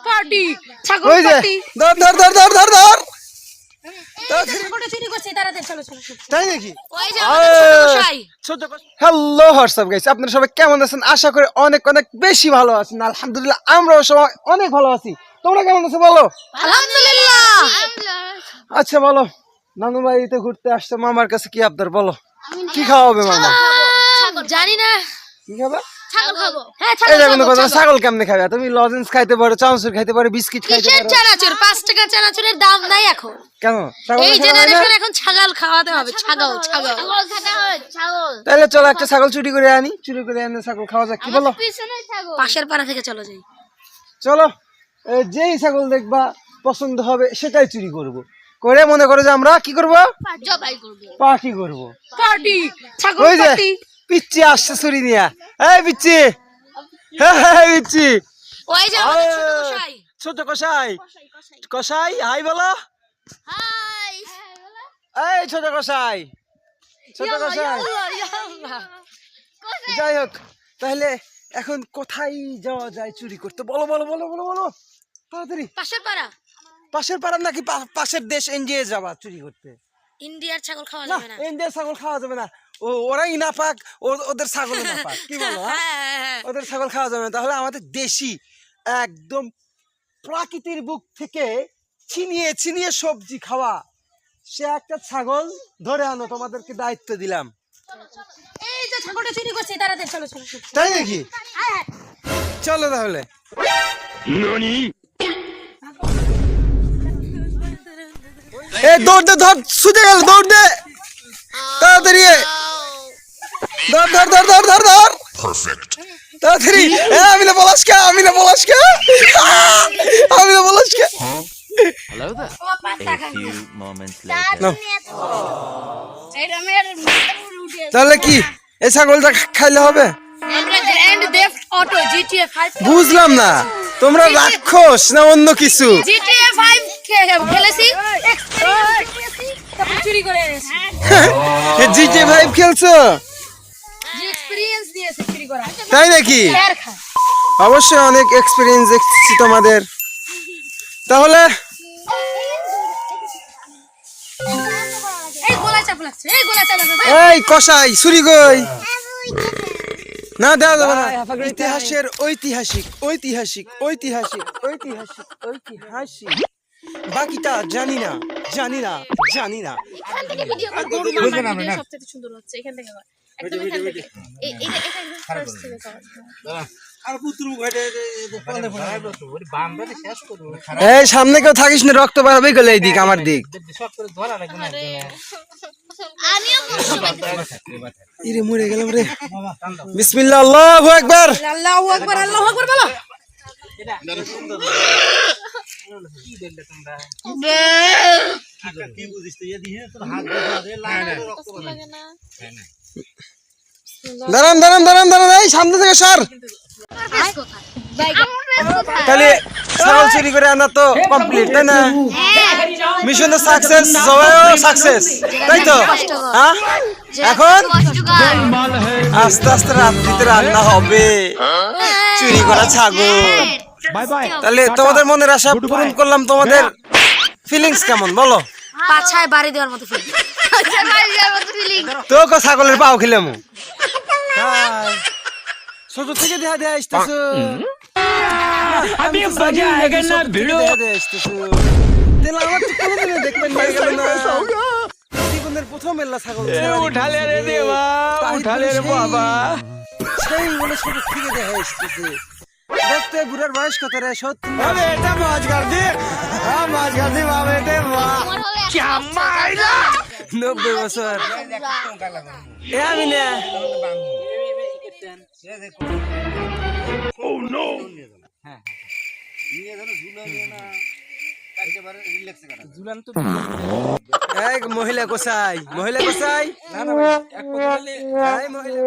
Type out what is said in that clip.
Party ছাগল party. ধর ধর ধর ধর ধর ধর। হ্যালো হোয়াটসঅ্যাপ গাইস আপনারা সবাই কেমন আছেন? আশা করি অনেক অনেক বেশি ভালো আছেন। আলহামদুলিল্লাহ আমরাও সবাই অনেক ভালো আছি। তোমরা কেমন আছো বলো? আলহামদুলিল্লাহ। আচ্ছা বলো। নানু বাড়িতে ঘুরতে আসছে মামার কাছে কি আপনার বলো? কি খাওয়াবে মামা? জানি না। কি খাবে? ছাগল খাব। হ্যাঁ ছাগল কথা কেমনে খাবে? তুমি লজেন্স খাইতে পারো চাউসুর খাইতে পারো বিস্কিট খাইতে কিসের পারো। চানাচুর? পাঁচ টাকা চানাচুরের দাম নাই এখন। কেন? ছাগল এই? জেনারেশন এখন ছাগল খাওয়াতে হবে ছাগল ছাগল তাহলে চলো একটা ছাগল চুরি করে আনি চুরি করে আনি ছাগল খাওয়া যাক কি বলো? পাশের পাড়া থেকে চলো যাই। চলো যেই ছাগল দেখবা পছন্দ হবে সেটাই চুরি করব। করে মনে করো যে আমরা কি করব? জবাই করব। পার্টি করব। পার্টি ছাগল পার্টি। পিচ্ছি আসছে ছুরি নিয়া। এই পিচ্ছি হ্যাঁ হ্যাঁ পিচ্ছি ছোট কষাই কষাই হাই বলো। হাই। এই ছোট কষাই ছোট কষাই যাই হোক তাহলে এখন কোথায় যাওয়া যায় চুরি করতে? বলো বলো বলো বলো বলো। তাড়াতাড়ি। পাশের পাড়া। পাশের পাড়ার নাকি পাশের দেশ এনজিএ যাবা চুরি করতে? ইন্ডিয়ার ছাগল খাওয়া যাবে না। ইন্ডিয়ার ছাগল খাওয়া যাবে না। ও ওরাই না পাক ও- ওদের ছাগল না পাক কি বলো হ্যাঁ? হ্যাঁ, হ্যাঁ। ওদের ছাগল খাওয়া যাবে না। তাহলে আমাদের দেশি একদম প্রাকৃতির বুক থেকে ছিনিয়ে ছিনিয়ে সবজি খাওয়া। সে একটা ছাগল ধরে আনো তোমাদেরকে দায়িত্ব দিলাম। এই যে ছাগলটা চুরি করছে তাড়াতাড়ি চলো চলো চলো। তাই নাকি? চলো তাহলে। এ দৌড় দে ধর সুজে গেল দৌড় দে। তাড়াতাড়ি এ। ধর ধর ধর ধর ধর ধর। তাড়াতাড়ি। এ, আমি না আমি না আমি না বলাস Hello there. A few moments later. নাও। তাহলে কি এই ছাগলটা খাইলে হবে? আমরা গ্র্যান্ড ডেফট অটো জিটিএ 5 বুঝলাম না। তোমরা রাক্ষস না অন্য কিছু? জিটিএ 5 খেলেছি? তারপর চুরি করে এনেছি। জিজে ভাইব খেলছো? যে এক্সপেরিয়েন্স দিয়েছে চুরি করা। তাই নাকি? অবশ্যই অনেক এক্সপিরিয়েন্স দেখছি তোমাদের। তাহলে এই কসাই সুরি গই না দেওয়া যাবে না। ইতিহাসের ঐতিহাসিক ঐতিহাসিক ঐতিহাসিক ঐতিহাসিক ঐতিহাসিক। বাকিটা জানি না জানি না জানি না এখান থেকে ভিডিও কর গরু মামার ভিডিও সবচেয়ে সুন্দর হচ্ছে এখান থেকে একদম এখান থেকে এই এই ফার্স্ট থেকে এই সামনে কেউ থাকিস না রক্ত বাড়াবে গেলে এই দিক আমার দিক ইরে মরে গেলাম রে বিসমিল্লাহ আল্লাহু আকবার আল্লাহু আকবার আল্লাহু আকবার বলো দাঁড়ান দাঁড়ান দাঁড়ান দাঁড়ান, এই সামনে থেকে সর। তাহলে চুরি করে আনা তো কমপ্লিট তাই না? মিশন তো সাকসেস সবাইও সাকসেস তাই তো? হ্যাঁ? এখন? আস্তে আস্তে রাত্রিতে রান্না হবে। চুরি করা ছাগল। তাহলে তোমাদের মনের আশা পূরণ করলাম তোমাদের ফিলিংস কেমন বলো? পাছায় বাড়ি দেওয়ার মতো ফিল তো কো ছাগলের পাও খেলাম ছোট থেকে দেখা দেয়া আসতেছো। আমি বাজা না ভিড়ো। দেখা দেয়া আসতেছো। তেল আমার তো কোনোদিনও গেল না। জীবনের প্রথম এল্লা ছাগল। উঠালে রে দেবা উঠালে রে বাবা। সেই বলে ছোট থেকে দেখা আসতেছে। দেখতে বুড়ার বয়স কত রে সত্যি আরে এটা মাছ গার্দি হ্যাঁ মাছ গার্দি বাবা এটা নব্বই বছর। এ আমি না। এক মহিলা কোসাই মহিলা কোসাই। এই মহিলা।